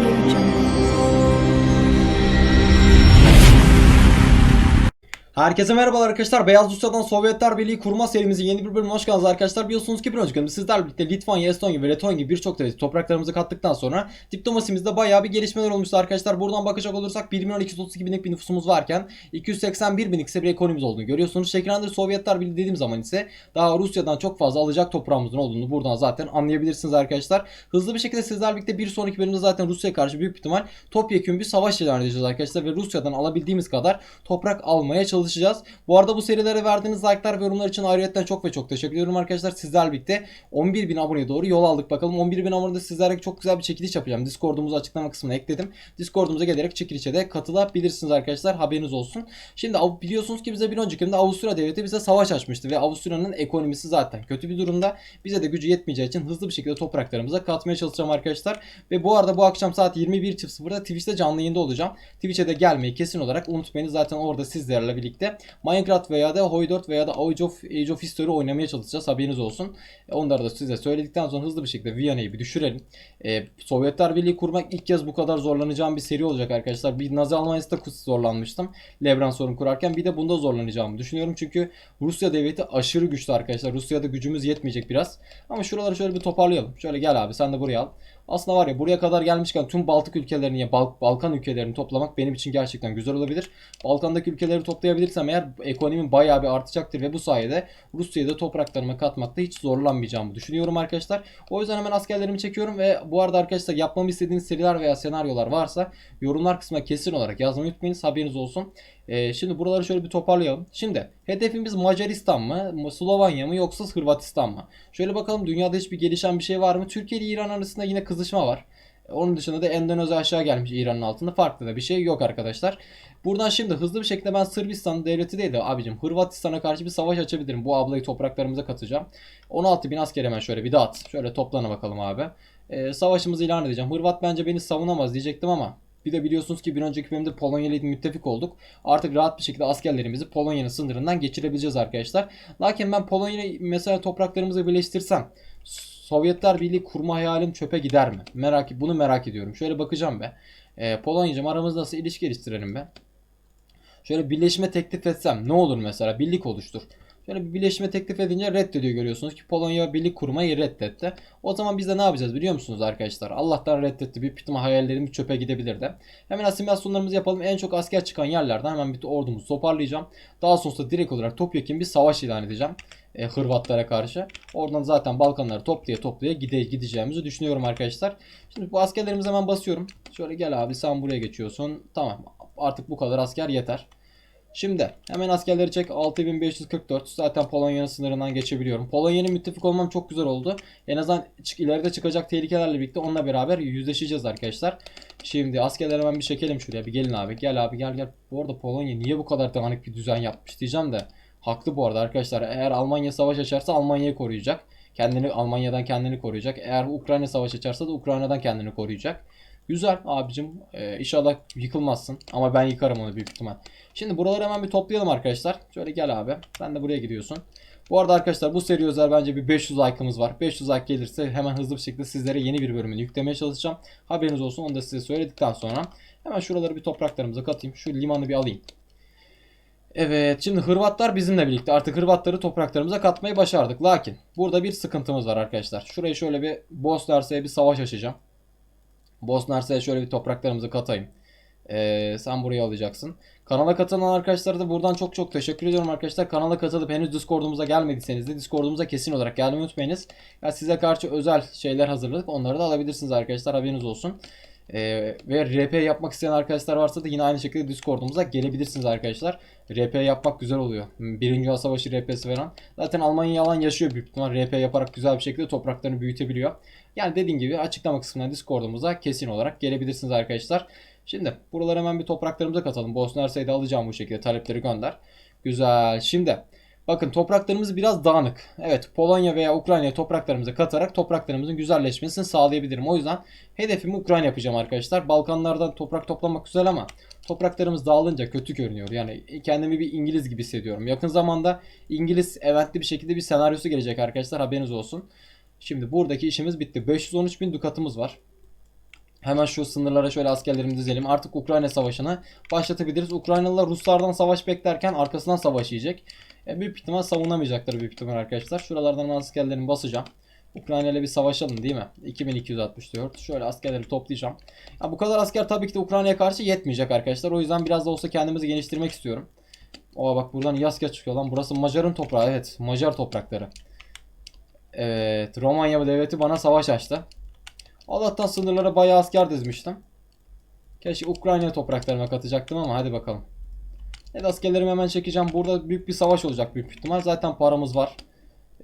夜雨中。Herkese merhabalar arkadaşlar. Beyaz Rusya'dan Sovyetler Birliği kurma serimizin yeni bir bölümüne hoş geldiniz arkadaşlar. Biliyorsunuz ki bir önceki bölümde sizlerle birlikte Litvanya, Estonya ve Letonya gibi birçok devleti topraklarımızı kattıktan sonra diplomasimizde bayağı bir gelişmeler olmuştu arkadaşlar. Buradan bakacak olursak 1 milyon 232 binlik bir nüfusumuz varken 281 binlik ise bir ekonomimiz olduğunu görüyorsunuz. Şekillendir Sovyetler Birliği dediğim zaman ise daha Rusya'dan çok fazla alacak toprağımızın olduğunu buradan zaten anlayabilirsiniz arkadaşlar. Hızlı bir şekilde sizlerle birlikte bir sonraki bölümde zaten Rusya'ya karşı büyük ihtimal topyekun bir savaş ilan edeceğiz arkadaşlar ve Rusya'dan alabildiğimiz kadar toprak almaya çalışacağız. Bu arada bu serilere verdiğiniz like'lar ve yorumlar için ayrıyetten çok ve çok teşekkür ediyorum arkadaşlar. Sizlerle birlikte 11.000 aboneye doğru yol aldık bakalım. 11.000 abonede sizlerle çok güzel bir çekiliş yapacağım. Discord'umuzu açıklama kısmına ekledim. Discord'umuza gelerek çekilişe de katılabilirsiniz arkadaşlar. Haberiniz olsun. Şimdi biliyorsunuz ki bize bir önceki bölümde Avusturya devleti bize savaş açmıştı ve Avusturya'nın ekonomisi zaten kötü bir durumda. Bize de gücü yetmeyeceği için hızlı bir şekilde topraklarımıza katmaya çalışacağım arkadaşlar. Ve bu arada bu akşam saat 21.00'da Twitch'te canlı yayında olacağım. Twitch'e de gelmeyi kesin olarak unutmayın. Zaten orada sizlerle birlikte Minecraft veya da Hoi 4 veya da Age of, Age of History oynamaya çalışacağız. Haberiniz olsun. E, Onları da size söyledikten sonra hızlı bir şekilde Viyana'yı bir düşürelim. E, Sovyetler Birliği kurmak ilk kez bu kadar zorlanacağım bir seri olacak arkadaşlar. Bir Nazi Almanya'da zorlanmıştım. Lebran sorun kurarken bir de bunda zorlanacağımı düşünüyorum. Çünkü Rusya devleti aşırı güçlü arkadaşlar. Rusya'da gücümüz yetmeyecek biraz. Ama şuraları şöyle bir toparlayalım. Şöyle gel abi sen de buraya al. Aslında var ya buraya kadar gelmişken tüm Baltık ülkelerini ya Bal- Balkan ülkelerini toplamak benim için gerçekten güzel olabilir. Balkan'daki ülkeleri toplayabilirsem eğer ekonomim bayağı bir artacaktır ve bu sayede Rusya'yı da topraklarıma katmakta hiç zorlanmayacağımı düşünüyorum arkadaşlar. O yüzden hemen askerlerimi çekiyorum ve bu arada arkadaşlar yapmamı istediğiniz seriler veya senaryolar varsa yorumlar kısmına kesin olarak yazmayı unutmayınız haberiniz olsun. Ee, şimdi buraları şöyle bir toparlayalım. Şimdi hedefimiz Macaristan mı, Slovanya mı yoksa Hırvatistan mı? Şöyle bakalım dünyada hiçbir gelişen bir şey var mı? Türkiye ile İran arasında yine kızışma var. Onun dışında da Endonezya aşağı gelmiş İran'ın altında. Farklı da bir şey yok arkadaşlar. Buradan şimdi hızlı bir şekilde ben Sırbistan devleti değil de abicim Hırvatistan'a karşı bir savaş açabilirim. Bu ablayı topraklarımıza katacağım. 16 bin asker hemen şöyle bir dağıt. Şöyle toplana bakalım abi. Ee, savaşımızı ilan edeceğim. Hırvat bence beni savunamaz diyecektim ama bir de biliyorsunuz ki bir önceki bölümde Polonya ile müttefik olduk. Artık rahat bir şekilde askerlerimizi Polonya'nın sınırından geçirebileceğiz arkadaşlar. Lakin ben Polonya ile mesela topraklarımızı birleştirsem Sovyetler Birliği kurma hayalim çöpe gider mi? Merak bunu merak ediyorum. Şöyle bakacağım be. Ee, Polonya'cım aramızda nasıl ilişki geliştirelim be? Şöyle birleşme teklif etsem ne olur mesela? Birlik oluştur. Şöyle bir birleşme teklif edince reddediyor görüyorsunuz ki Polonya birlik kurmayı reddetti. O zaman biz de ne yapacağız biliyor musunuz arkadaşlar? Allah'tan reddetti. Bir ihtimal hayallerim çöpe gidebilirdi. Hemen asimilasyonlarımızı yapalım. En çok asker çıkan yerlerden hemen bir ordumuzu toparlayacağım. Daha sonrasında direkt olarak topyekun bir savaş ilan edeceğim. E, Hırvatlara karşı. Oradan zaten Balkanları toplaya toplaya gide, gideceğimizi düşünüyorum arkadaşlar. Şimdi bu askerlerimizi hemen basıyorum. Şöyle gel abi sen buraya geçiyorsun. Tamam artık bu kadar asker yeter. Şimdi hemen askerleri çek 6544 zaten Polonya'nın sınırından geçebiliyorum. Polonya'nın müttefik olmam çok güzel oldu. En azından ileride çıkacak tehlikelerle birlikte onunla beraber yüzleşeceğiz arkadaşlar. Şimdi askerleri hemen bir çekelim şuraya bir gelin abi gel abi gel gel. Bu arada Polonya niye bu kadar dağınık bir düzen yapmış diyeceğim de. Haklı bu arada arkadaşlar eğer Almanya savaş açarsa Almanya'yı koruyacak. Kendini Almanya'dan kendini koruyacak. Eğer Ukrayna savaş açarsa da Ukrayna'dan kendini koruyacak. Güzel abicim. Ee, inşallah yıkılmazsın. Ama ben yıkarım onu büyük ihtimal. Şimdi buraları hemen bir toplayalım arkadaşlar. Şöyle gel abi. Sen de buraya gidiyorsun. Bu arada arkadaşlar bu seri özel bence bir 500 like'ımız var. 500 like gelirse hemen hızlı bir şekilde sizlere yeni bir bölümünü yüklemeye çalışacağım. Haberiniz olsun onu da size söyledikten sonra. Hemen şuraları bir topraklarımıza katayım. Şu limanı bir alayım. Evet şimdi Hırvatlar bizimle birlikte artık Hırvatları topraklarımıza katmayı başardık. Lakin burada bir sıkıntımız var arkadaşlar. Şurayı şöyle bir Bosna bir savaş açacağım. Bosna Hersek'e şöyle bir topraklarımızı katayım. Ee, sen burayı alacaksın. Kanala katılan arkadaşlara da buradan çok çok teşekkür ediyorum arkadaşlar. Kanala katılıp henüz Discord'umuza gelmediyseniz de Discord'umuza kesin olarak gelmeyi unutmayınız. Ya size karşı özel şeyler hazırladık. Onları da alabilirsiniz arkadaşlar. Haberiniz olsun. Ee, ve RP yapmak isteyen arkadaşlar varsa da yine aynı şekilde Discord'umuza gelebilirsiniz arkadaşlar. RP yapmak güzel oluyor. Birinci Dünya Savaşı RP'si veren. Zaten Almanya yalan yaşıyor büyük ihtimal. RP yaparak güzel bir şekilde topraklarını büyütebiliyor. Yani dediğim gibi açıklama kısmından Discord'umuza kesin olarak gelebilirsiniz arkadaşlar. Şimdi buraları hemen bir topraklarımıza katalım. Bosna Hersek'de alacağım bu şekilde talepleri gönder. Güzel. Şimdi bakın topraklarımız biraz dağınık. Evet Polonya veya Ukrayna topraklarımıza katarak topraklarımızın güzelleşmesini sağlayabilirim. O yüzden hedefimi Ukrayna yapacağım arkadaşlar. Balkanlardan toprak toplamak güzel ama topraklarımız dağılınca kötü görünüyor. Yani kendimi bir İngiliz gibi hissediyorum. Yakın zamanda İngiliz eventli bir şekilde bir senaryosu gelecek arkadaşlar haberiniz olsun. Şimdi buradaki işimiz bitti. 513 bin dukatımız var. Hemen şu sınırlara şöyle askerlerimizi dizelim. Artık Ukrayna savaşını başlatabiliriz. Ukraynalılar Ruslardan savaş beklerken arkasından savaş yiyecek. E, büyük ihtimal savunamayacaklar büyük ihtimal arkadaşlar. Şuralardan askerlerimi basacağım. Ukrayna ile bir savaşalım değil mi? 2264. Şöyle askerleri toplayacağım. Ya bu kadar asker tabii ki de Ukrayna'ya karşı yetmeyecek arkadaşlar. O yüzden biraz da olsa kendimizi geliştirmek istiyorum. Oha bak buradan iyi asker çıkıyor lan. Burası Macar'ın toprağı. Evet Macar toprakları. Evet Romanya devleti bana savaş açtı. Allah'tan sınırlara bayağı asker dizmiştim. Keşke Ukrayna topraklarıma katacaktım ama hadi bakalım. Evet askerlerimi hemen çekeceğim. Burada büyük bir savaş olacak büyük ihtimal. Zaten paramız var.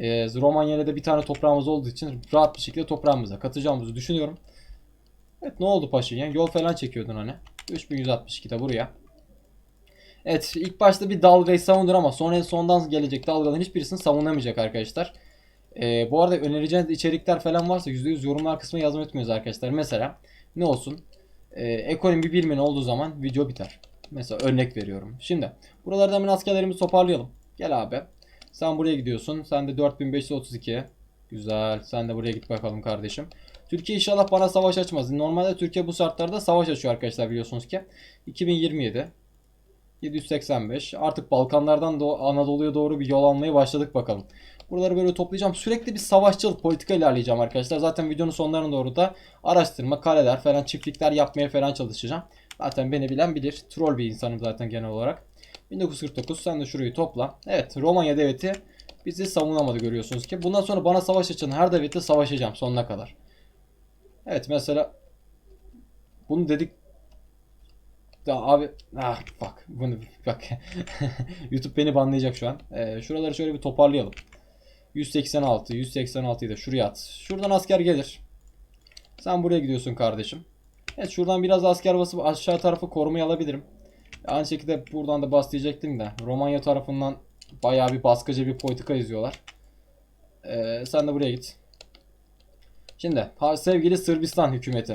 Ee, Romanya'da da bir tane toprağımız olduğu için rahat bir şekilde toprağımıza katacağımızı düşünüyorum. Evet ne oldu Paşinyan? Yol falan çekiyordun hani. 3162 de buraya. Evet ilk başta bir dalgayı savunur ama sonra sondan gelecek dalgaların hiçbirisini savunamayacak arkadaşlar. Ee, bu arada önereceğiniz içerikler falan varsa %100 yorumlar kısmına yazmayı unutmuyoruz arkadaşlar. Mesela ne olsun? Ee, ekonomi bilmeyen olduğu zaman video biter. Mesela örnek veriyorum. Şimdi buralarda hemen askerlerimizi toparlayalım. Gel abi. Sen buraya gidiyorsun. Sen de 4532. Güzel. Sen de buraya git bakalım kardeşim. Türkiye inşallah bana savaş açmaz. Normalde Türkiye bu şartlarda savaş açıyor arkadaşlar biliyorsunuz ki. 2027 785. Artık Balkanlardan da Anadolu'ya doğru bir yol almaya başladık bakalım. Buraları böyle toplayacağım. Sürekli bir savaşçıl politika ilerleyeceğim arkadaşlar. Zaten videonun sonlarına doğru da araştırma, kaleler falan, çiftlikler yapmaya falan çalışacağım. Zaten beni bilen bilir. Troll bir insanım zaten genel olarak. 1949 sen de şurayı topla. Evet Romanya devleti bizi savunamadı görüyorsunuz ki. Bundan sonra bana savaş açan her devlete savaşacağım sonuna kadar. Evet mesela bunu dedik ya abi ah bak bunu bak YouTube beni banlayacak şu an. Ee, şuraları şöyle bir toparlayalım. 186 186'yı da şuraya at. Şuradan asker gelir. Sen buraya gidiyorsun kardeşim. Evet şuradan biraz asker basıp aşağı tarafı korumayı alabilirim. Aynı şekilde buradan da bas diyecektim de Romanya tarafından bayağı bir baskıcı bir politika izliyorlar. Ee, sen de buraya git. Şimdi sevgili Sırbistan hükümeti.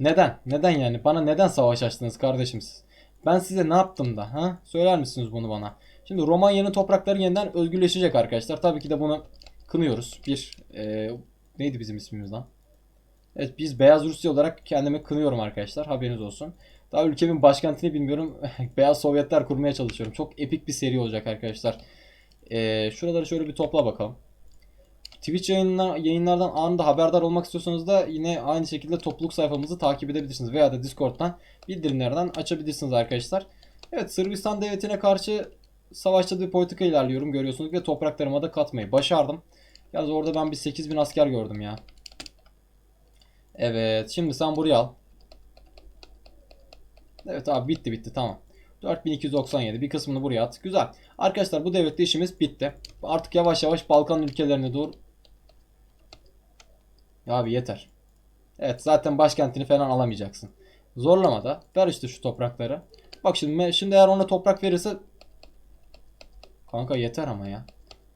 Neden? Neden yani? Bana neden savaş açtınız kardeşim siz? Ben size ne yaptım da? Ha? Söyler misiniz bunu bana? Şimdi Romanya'nın toprakları yeniden özgürleşecek arkadaşlar. Tabii ki de bunu kınıyoruz. Bir e, neydi bizim ismimiz lan? Evet biz Beyaz Rusya olarak kendimi kınıyorum arkadaşlar. Haberiniz olsun. Daha ülkemin başkentini bilmiyorum. Beyaz Sovyetler kurmaya çalışıyorum. Çok epik bir seri olacak arkadaşlar. E, şuraları şöyle bir topla bakalım. Twitch yayınlar, yayınlardan anında haberdar olmak istiyorsanız da yine aynı şekilde topluluk sayfamızı takip edebilirsiniz. Veya da Discord'dan bildirimlerden açabilirsiniz arkadaşlar. Evet Sırbistan devletine karşı savaşçı bir politika ilerliyorum görüyorsunuz ve topraklarıma da katmayı başardım. Yalnız orada ben bir 8000 asker gördüm ya. Evet şimdi sen buraya al. Evet abi bitti bitti tamam. 4297 bir kısmını buraya at. Güzel. Arkadaşlar bu devlette işimiz bitti. Artık yavaş yavaş Balkan ülkelerine doğru abi yeter. Evet zaten başkentini falan alamayacaksın. Zorlama da. Ver işte şu toprakları. Bak şimdi şimdi eğer ona toprak verirse Kanka yeter ama ya.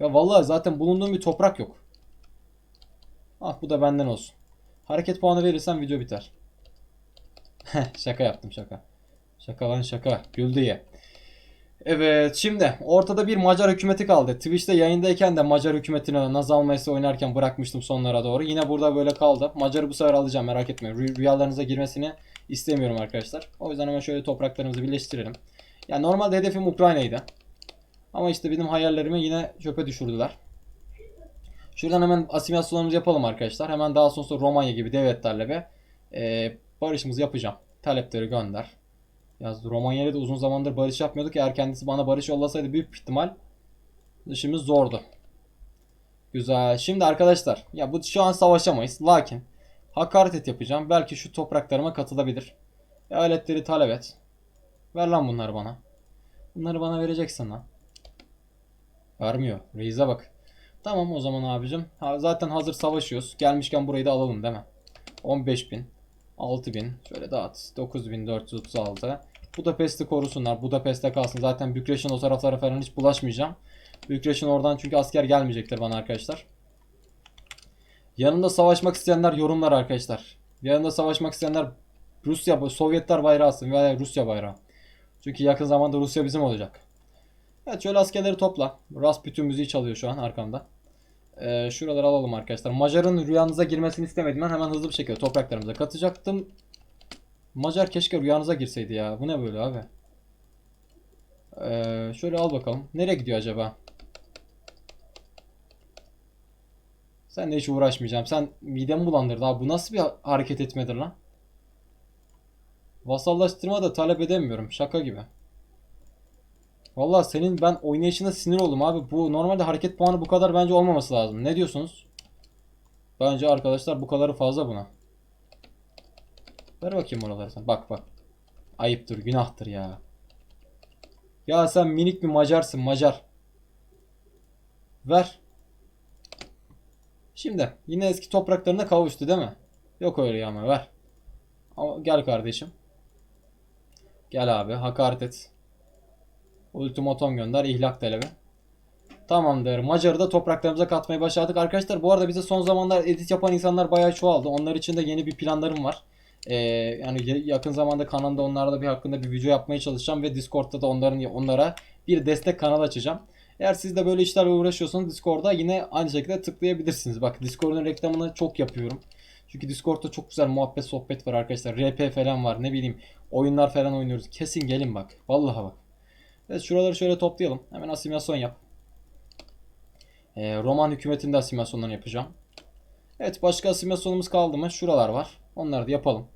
Ya vallahi zaten bulunduğum bir toprak yok. Ah bu da benden olsun. Hareket puanı verirsen video biter. şaka yaptım şaka. Şaka lan şaka. Güldü ye. Evet şimdi ortada bir Macar hükümeti kaldı. Twitch'te yayındayken de Macar hükümetine naz almayısı oynarken bırakmıştım sonlara doğru. Yine burada böyle kaldı. Macar'ı bu sefer alacağım merak etmeyin. Rü- Rüyalarınıza girmesini istemiyorum arkadaşlar. O yüzden hemen şöyle topraklarımızı birleştirelim. Yani normalde hedefim Ukrayna'ydı. Ama işte benim hayallerimi yine çöpe düşürdüler. Şuradan hemen asimilasyonlarımızı yapalım arkadaşlar. Hemen daha sonra Romanya gibi devletlerle ve e, barışımızı yapacağım. Talepleri gönder. Ya Romanya ile uzun zamandır barış yapmıyorduk. Eğer kendisi bana barış yollasaydı büyük ihtimal işimiz zordu. Güzel. Şimdi arkadaşlar ya bu şu an savaşamayız. Lakin hakaret et yapacağım. Belki şu topraklarıma katılabilir. Eyaletleri talep et. Ver lan bunları bana. Bunları bana vereceksin lan. Vermiyor. Reis'e bak. Tamam o zaman abicim. Ha, zaten hazır savaşıyoruz. Gelmişken burayı da alalım değil mi? 15.000 6000 şöyle dağıt 9436 Budapest'i korusunlar Budapest'te kalsın zaten Bükreş'in o taraflara falan hiç bulaşmayacağım Bükreş'in oradan çünkü asker gelmeyecektir bana arkadaşlar Yanında savaşmak isteyenler yorumlar arkadaşlar Yanında savaşmak isteyenler Rusya Sovyetler bayrağı alsın veya Rusya bayrağı Çünkü yakın zamanda Rusya bizim olacak Evet şöyle askerleri topla Rasputin müziği çalıyor şu an arkamda ee, şuraları alalım arkadaşlar. Macar'ın rüyanıza girmesini istemedim. Ben hemen hızlı bir şekilde topraklarımıza katacaktım. Macar keşke rüyanıza girseydi ya. Bu ne böyle abi? Ee, şöyle al bakalım. Nereye gidiyor acaba? Sen de hiç uğraşmayacağım. Sen midemi bulandırdı abi. Bu nasıl bir hareket etmedir lan? Vasallaştırma da talep edemiyorum. Şaka gibi. Vallahi senin ben oynayışına sinir oldum abi. Bu normalde hareket puanı bu kadar bence olmaması lazım. Ne diyorsunuz? Bence arkadaşlar bu kadarı fazla buna. Ver bakayım oraları sen. Bak bak. Ayıptır, günahtır ya. Ya sen minik bir Macarsın, Macar. Ver. Şimdi yine eski topraklarına kavuştu değil mi? Yok öyle ya ama ver. Gel kardeşim. Gel abi hakaret et. Ultimatom gönder ihlak talebi. Tamamdır. Macar'ı da topraklarımıza katmayı başardık. Arkadaşlar bu arada bize son zamanlar edit yapan insanlar bayağı çoğaldı. Onlar için de yeni bir planlarım var. Ee, yani ya- yakın zamanda kanalda onlarla bir hakkında bir video yapmaya çalışacağım ve Discord'da da onların onlara bir destek kanal açacağım. Eğer siz de böyle işlerle uğraşıyorsanız Discord'a yine aynı şekilde tıklayabilirsiniz. Bak Discord'un reklamını çok yapıyorum. Çünkü Discord'da çok güzel muhabbet sohbet var arkadaşlar. RP falan var ne bileyim oyunlar falan oynuyoruz. Kesin gelin bak. Vallahi bak. Evet şuraları şöyle toplayalım. Hemen asimilasyon yap. Ee, Roman hükümetinde asimilasyonlarını yapacağım. Evet başka asimilasyonumuz kaldı mı? Şuralar var. Onları da yapalım.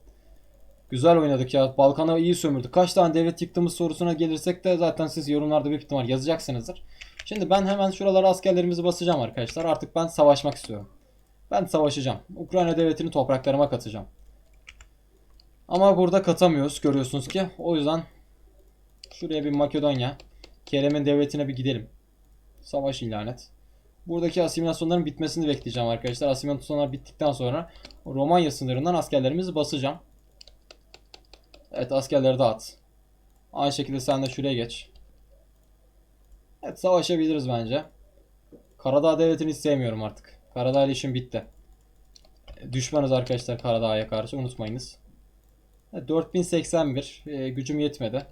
Güzel oynadık ya. Balkan'a iyi sömürdük. Kaç tane devlet yıktığımız sorusuna gelirsek de zaten siz yorumlarda büyük ihtimal yazacaksınızdır. Şimdi ben hemen şuralara askerlerimizi basacağım arkadaşlar. Artık ben savaşmak istiyorum. Ben savaşacağım. Ukrayna devletini topraklarıma katacağım. Ama burada katamıyoruz görüyorsunuz ki. O yüzden şuraya bir Makedonya. Kerem'in devletine bir gidelim. Savaş ilan et. Buradaki asimilasyonların bitmesini bekleyeceğim arkadaşlar. Asimilasyonlar bittikten sonra Romanya sınırından askerlerimizi basacağım. Evet askerleri dağıt. Aynı şekilde sen de şuraya geç. Evet savaşabiliriz bence. Karadağ devletini hiç sevmiyorum artık. Karadağ ile işim bitti. Düşmanız arkadaşlar Karadağ'a karşı unutmayınız. Evet, 4081 Ee, gücüm yetmedi.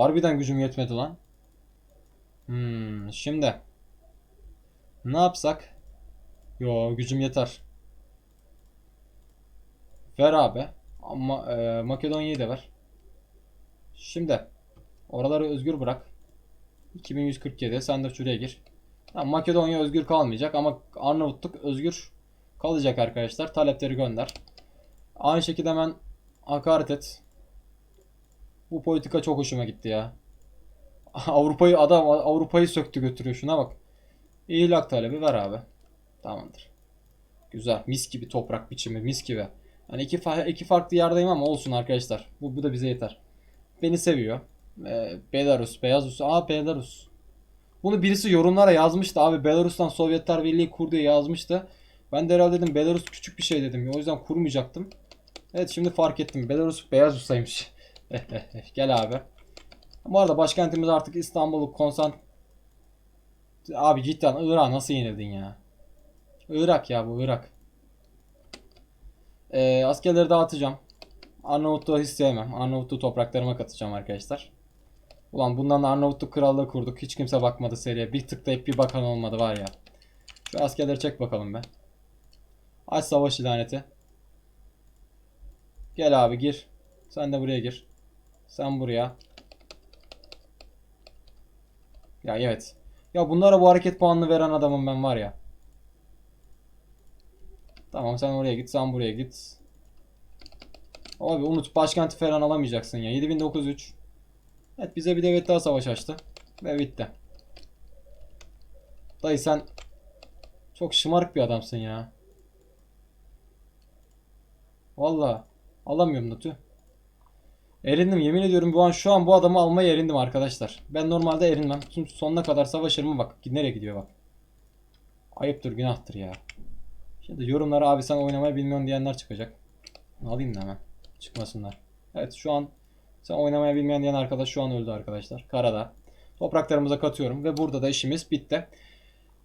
Harbiden gücüm yetmedi lan. Hmm, şimdi ne yapsak? Yo gücüm yeter. Ver abi. Ama e, Makedonya'yı da ver. Şimdi oraları özgür bırak. 2147 sen de şuraya gir. Tamam, Makedonya özgür kalmayacak ama Arnavutluk özgür kalacak arkadaşlar. Talepleri gönder. Aynı şekilde hemen hakaret et. Bu politika çok hoşuma gitti ya. Avrupa'yı adam Avrupa'yı söktü götürüyor şuna bak. İhlak talebi ver abi. Tamamdır. Güzel. Mis gibi toprak biçimi, mis gibi. Hani iki, fa- iki farklı yerdeyim ama olsun arkadaşlar. Bu, bu da bize yeter. Beni seviyor. Ee, Belarus, Beyaz Rus. Aa Belarus. Bunu birisi yorumlara yazmıştı abi. Belarus'tan Sovyetler Birliği kur diye yazmıştı. Ben de herhalde dedim Belarus küçük bir şey dedim. O yüzden kurmayacaktım. Evet şimdi fark ettim. Belarus Beyaz Rus'aymış. Gel abi. Bu arada başkentimiz artık İstanbul'u konsant... Abi cidden Irak nasıl yenildin ya? Irak ya bu Irak. Ee, askerleri dağıtacağım. Arnavutluğu hiç sevmem. Arnavutluğu topraklarıma katacağım arkadaşlar. Ulan bundan da Arnavutluk krallığı kurduk. Hiç kimse bakmadı seriye. Bir tıklayıp bir bakan olmadı var ya. Şu askerleri çek bakalım be. Aç savaş ilaneti. Gel abi gir. Sen de buraya gir. Sen buraya. Ya evet. Ya bunlara bu hareket puanını veren adamım ben var ya. Tamam sen oraya git, sen buraya git. Abi unut başkenti falan alamayacaksın ya. 7903. Evet bize bir devlet daha savaş açtı. Ve bitti. Dayı sen çok şımarık bir adamsın ya. Vallahi alamıyorum da tüh. Erindim yemin ediyorum bu an şu an bu adamı almaya erindim arkadaşlar. Ben normalde erinmem. Çünkü sonuna kadar savaşırım bak nereye gidiyor bak. Ayıptır günahtır ya. Şimdi yorumlara abi sen oynamayı bilmiyorsun diyenler çıkacak. Alayım da hemen. Çıkmasınlar. Evet şu an sen oynamayı bilmeyen diyen arkadaş şu an öldü arkadaşlar. Karada. Topraklarımıza katıyorum ve burada da işimiz bitti.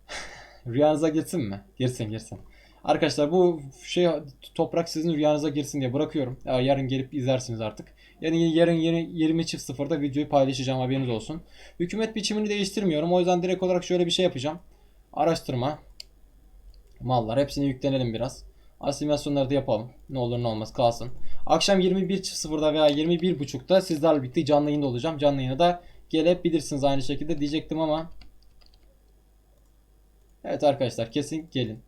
Rüyanıza girsin mi? Girsin girsin. Arkadaşlar bu şey toprak sizin rüyanıza girsin diye bırakıyorum. Ya yarın gelip izlersiniz artık. Yani yarın yeni 20 çift sıfırda videoyu paylaşacağım haberiniz olsun. Hükümet biçimini değiştirmiyorum. O yüzden direkt olarak şöyle bir şey yapacağım. Araştırma. Mallar hepsini yüklenelim biraz. Asimilasyonları da yapalım. Ne olur ne olmaz kalsın. Akşam 21.00'da veya 21.30'da sizlerle birlikte canlı yayında olacağım. Canlı yayına da gelebilirsiniz aynı şekilde diyecektim ama. Evet arkadaşlar kesin gelin.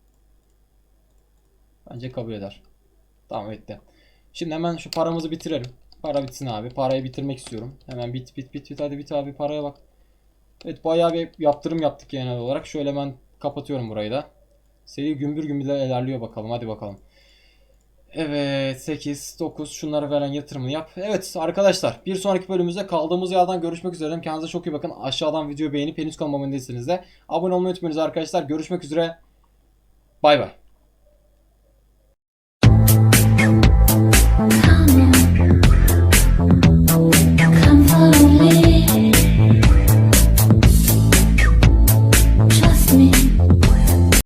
Bence kabul eder. Tamam etti. Şimdi hemen şu paramızı bitirelim. Para bitsin abi. Parayı bitirmek istiyorum. Hemen bit bit bit bit hadi bit abi paraya bak. Evet bayağı bir yaptırım yaptık genel olarak. Şöyle hemen kapatıyorum burayı da. Seri gümbür gümbür ilerliyor bakalım. Hadi bakalım. Evet 8, 9 şunları veren yatırımını yap. Evet arkadaşlar bir sonraki bölümümüzde kaldığımız yerden görüşmek üzere. Kendinize çok iyi bakın. Aşağıdan video beğenip henüz kanalıma abone de abone olmayı unutmayınız arkadaşlar. Görüşmek üzere. Bay bay.